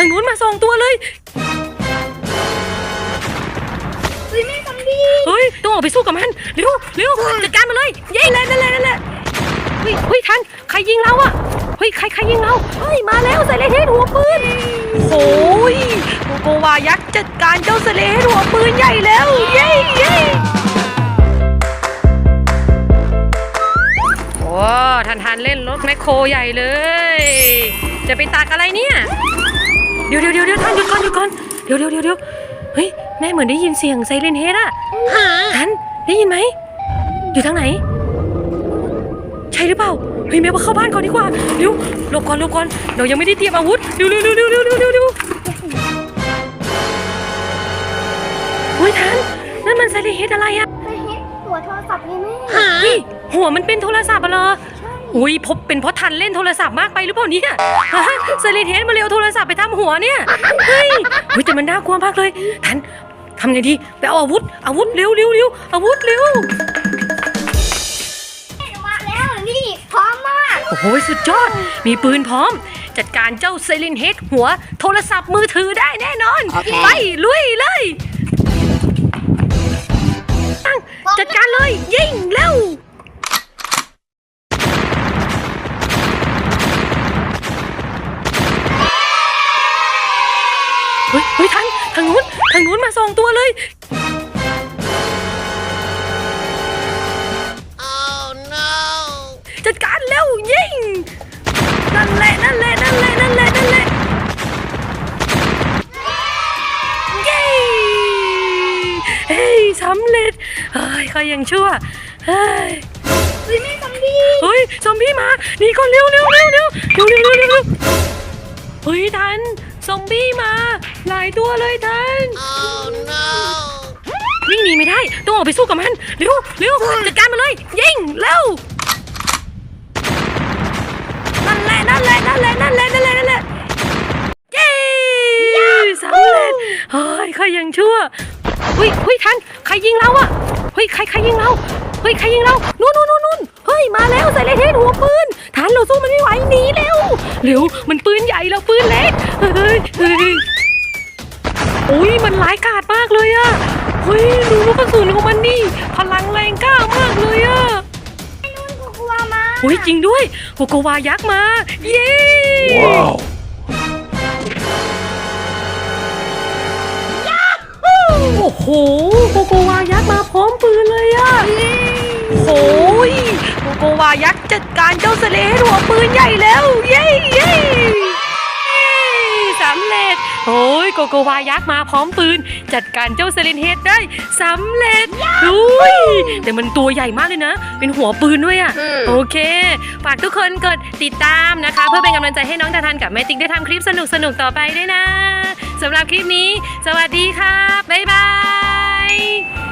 างนู้นมาสองตัวเลยเฮ้ยแม่ซอมบี้เฮ้ยต้องออกไปสู้กับมันเร็วเร็วจัดการมันเลยยิงเลยนั่นแหละนั่นแหละเฮ้ยเฮ้ยทันใครยิงเราอะเฮ้ยใครใครยิงเราเฮ้ยมาแล้วใส่เลเทสหัวปืนโอ้ยโกโกวายักษ์จัดการเจ้าใส่เลเทสหัวปืนใหญ่แล้วเย้เย้โอ้ทันทันเล่นรถแมคโครใหญ่เลย จะไปตักอะไรเนี่ย เดี๋ยวเดี๋ยวเดี๋ยวท่านหยุดก่อนหยุดก่อนเดี๋ยวเดี๋ยวเดี๋ยวเฮ้ยแม่เหมือนได้ยินเสียงไซเรนเฮดอะท่านได้ยินไหมอยู่ทางไหน ใช่หรือเปล่าเฮ้ยแม่ว่าเข้าบ้านก่อนดีกว่าเดี๋ยวหลบก่อนหลบก่อนเรายังไม่ได้เตรียมอาวุธเดี๋ยวเดี๋ยวเดี๋ยวเดี๋ยวเดี๋ยวเดี๋ยวเฮ้ยท่านนั่นมันไซเรนเฮดอะไรอะไซเรนเฮดหัวโทรศัพท์นี่แม่หัวมันเป็นโทรศัพท์อะเหรอ อุ้ยพบเป็นเพราะทันเล่นโทรศัพท์มากไปหรือเปล่าเนี่ยฮะไซเรนเฮดมาเร็วโทรศัพท์ไปทำหัวเนี่ย เฮ้ยเฮ้ยแต่มันน่ากลัวมากเลย ทันทำไงดี ไปเอาอาวุธ อาวุธเร็วเร็วเร็วอาวุธเร็วแม่มาแล้วนี่พร้อมมาก โอ้โหสุดยอด มีปืนพร้อม จัดการเจ้าไซเรนเฮดหัวโทรศัพท์มือถือได้แน่นอน ไปลุยเลย สองตัวเลยจัดการเร็วยิงนั่นแหละนั่นแหละนั่นแหละนั่นแหละนั่นแหละเย้เฮ้ยสำเร็จเฮ้ยเขายังชั่วเฮ้ยเฮ้ยแม่ซอมบี้เฮ้ยซอมบี้มาหนี่ก่อนเร็วเร็วเร็วเร็วเร็วเร็วเร็วเร็วเร็วเฮ้ยทัน ซอมบี้มา หลายตัวเลยทันวิ่งหนีไม่ได้ ต้องออกไปสู้กับมัน เร็วเร็วจัดการมันเลย ยิงเร็วนั่นแหละนั่นแหละนั่นแหละนั่นแหละนั่นแหละนั่นแหละเย้สำเร็จเฮ้ยใครยังชั่วเฮ้ยเฮ้ยทันใครยิงเราอะเฮ้ยใครใครยิงเราเฮ้ยใครยิงเรานู่นนู่นนู่นนู่นเฮ้ย เร็วมันปืนใหญ่เราปืนเล็กเฮ้ยเฮ้ยอุ้ยมันร้ายกาจมากเลยอะเฮ้ยดูลูกกระสุนของมันนี่พลังแรงกล้ามากเลยอะนุ่นกลัวมาเฮ้ยจริงด้วยโกโกวายักษ์มาเย้ Wow. โอ้โหโกโกวายักษ์มาพร้อมปืนเลยอะโอ้ ยโกโกวายักษ์จัดการเจ้าเสลให้หัวปืนใหญ่แล้วเย้เย้เย้สำเร็จโอ้ยโกโกวายักษ์มาพร้อมปืน จัดการเจ้าเซเลนเฮดได้สำเร็จอุ้ยแต่มันตัวใหญ่มากเลยนะ เป็นหัวปืนด้วยอะโอเค ฝากทุกคนกดติดตามนะคะ เพื่อเป็นกำลังใจให้น้องตาทันกับแม่ติ๊กได้ทำคลิปสนุกๆต่อไปด้วยนะสำหรับคลิปนี้ สวัสดีค่ะบ๊ายบาย